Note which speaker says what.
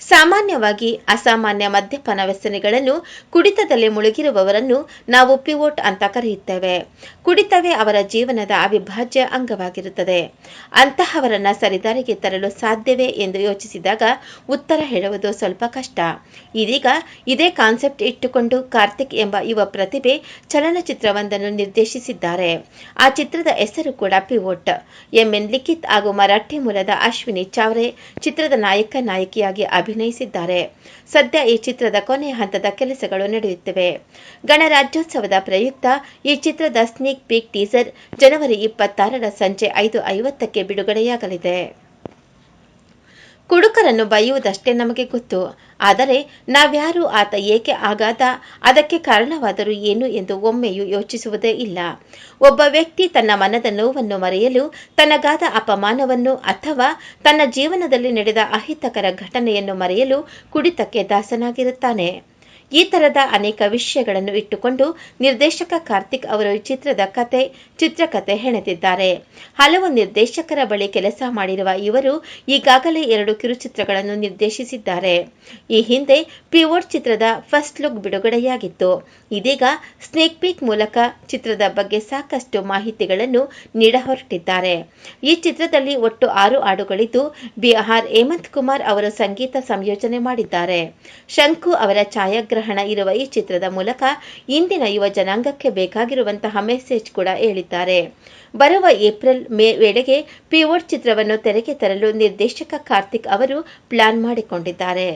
Speaker 1: ಸಾಮಾನ್ಯವಾಗಿ ಅಸಾಮಾನ್ಯ ಮದ್ಯಪಾನ ವ್ಯಸನಿಗಳನ್ನು ಕುಡಿತದಲ್ಲಿ ಮುಳುಗಿರುವವರನ್ನು ನಾವು ಪಿವೋಟ್ ಅಂತ ಕರೆಯುತ್ತೇವೆ. ಕುಡಿತವೇ ಅವರ ಜೀವನದ ಅವಿಭಾಜ್ಯ ಅಂಗವಾಗಿರುತ್ತದೆ. ಅಂತಹವರನ್ನ ಸರಿದಾರಿಗೆ ತರಲು ಸಾಧ್ಯವೇ ಎಂದು ಯೋಚಿಸಿದಾಗ ಉತ್ತರ ಹೇಳುವುದು ಸ್ವಲ್ಪ ಕಷ್ಟ. ಇದೀಗ ಇದೇ ಕಾನ್ಸೆಪ್ಟ್ ಇಟ್ಟುಕೊಂಡು ಕಾರ್ತಿಕ್ ಎಂಬ ಯುವ ಪ್ರತಿಭೆ ಚಲನಚಿತ್ರವೊಂದನ್ನು ನಿರ್ದೇಶಿಸಿದ್ದಾರೆ. ಆ ಚಿತ್ರದ ಹೆಸರು ಕೂಡ ಪಿವೋಟ್. ಎಂಎನ್ ಲಿಖಿತ್ ಹಾಗೂ ಮರಾಠಿ ಮೂಲದ ಅಶ್ವಿನಿ ಚಾವ್ರೆ ಚಿತ್ರದ ನಾಯಕ ನಾಯಕಿಯಾಗಿ ಅಭಿನಯಿಸಿದ್ದಾರೆ. ಸದ್ಯ ಈ ಚಿತ್ರದ ಕೊನೆಯ ಹಂತದ ಕೆಲಸಗಳು ನಡೆಯುತ್ತಿವೆ. ಗಣರಾಜ್ಯೋತ್ಸವದ ಪ್ರಯುಕ್ತ ಈ ಚಿತ್ರದ ಸ್ನೀಕ್ ಪೀಕ್ ಟೀಸರ್ ಜನವರಿ ಇಪ್ಪತ್ತಾರರ ಸಂಜೆ ಐದು ಐವತ್ತಕ್ಕೆ ಬಿಡುಗಡೆಯಾಗಲಿದೆ. ಕುಡುಕರನ್ನು ಬೈಯುವುದಷ್ಟೇ ನಮಗೆ ಗೊತ್ತು. ಆದರೆ ನಾವ್ಯಾರು ಆತ ಏಕೆ ಆಗಾದ ಅದಕ್ಕೆ ಕಾರಣವಾದರೂ ಏನು ಎಂದು ಒಮ್ಮೆಯೂ ಯೋಚಿಸುವುದೇ ಇಲ್ಲ. ಒಬ್ಬ ವ್ಯಕ್ತಿ ತನ್ನ ಮನದ ನೋವನ್ನು ಮರೆಯಲು ತನಗಾದ ಅಪಮಾನವನ್ನು ಅಥವಾ ತನ್ನ ಜೀವನದಲ್ಲಿ ನಡೆದ ಅಹಿತಕರ ಘಟನೆಯನ್ನು ಮರೆಯಲು ಕುಡಿತಕ್ಕೆ ದಾಸನಾಗಿರುತ್ತಾನೆ. ಈ ತರದ ಅನೇಕ ವಿಷಯಗಳನ್ನು ಇಟ್ಟುಕೊಂಡು ನಿರ್ದೇಶಕ ಕಾರ್ತಿಕ್ ಅವರು ಚಿತ್ರದ ಕತೆ, ಚಿತ್ರಕತೆ ಹೆಣೆದಿದ್ದಾರೆ. ಹಲವು ನಿರ್ದೇಶಕರ ಬಳಿ ಕೆಲಸ ಮಾಡಿರುವ ಇವರು ಈಗಾಗಲೇ ಎರಡು ಕಿರುಚಿತ್ರಗಳನ್ನು ನಿರ್ದೇಶಿಸಿದ್ದಾರೆ. ಈ ಹಿಂದೆ ಪಿವೋಟ್ ಚಿತ್ರದ ಫಸ್ಟ್ ಲುಕ್ ಬಿಡುಗಡೆಯಾಗಿತ್ತು. ಇದೀಗ ಸ್ನೇಕ್ ಪೀಕ್ ಮೂಲಕ ಚಿತ್ರದ ಬಗ್ಗೆ ಸಾಕಷ್ಟು ಮಾಹಿತಿಗಳನ್ನು ನೀಡ ಹೊರಟಿದ್ದಾರೆ ಈ ಚಿತ್ರದಲ್ಲಿ ಒಟ್ಟು ಆರು ಹಾಡುಗಳಿದ್ದು ಬಿಆರ್ ಹೇಮಂತ್ ಕುಮಾರ್ ಅವರು ಸಂಗೀತ ಸಂಯೋಜನೆ ಮಾಡಿದ್ದಾರೆ. ಶಂಕು ಅವರ ಛಾಯಾಗ್ರಹಣ ಇರುವ ಈ ಚಿತ್ರದ ಮೂಲಕ ಇಂದಿನ ಯುವ ಜನಾಂಗಕ್ಕೆ ಬೇಕಾಗಿರುವಂತಹ ಮೆಸೇಜ್ ಕೂಡ ಹೇಳಿದ್ದಾರೆ. ಬರುವ ಏಪ್ರಿಲ್ ಮೇ ವೇಳೆಗೆ ಪಿವೋಟ್ ಚಿತ್ರವನ್ನು ತೆರೆಗೆ ತರಲು ನಿರ್ದೇಶಕ ಕಾರ್ತಿಕ್ ಅವರು ಪ್ಲಾನ್ ಮಾಡಿಕೊಂಡಿದ್ದಾರೆ.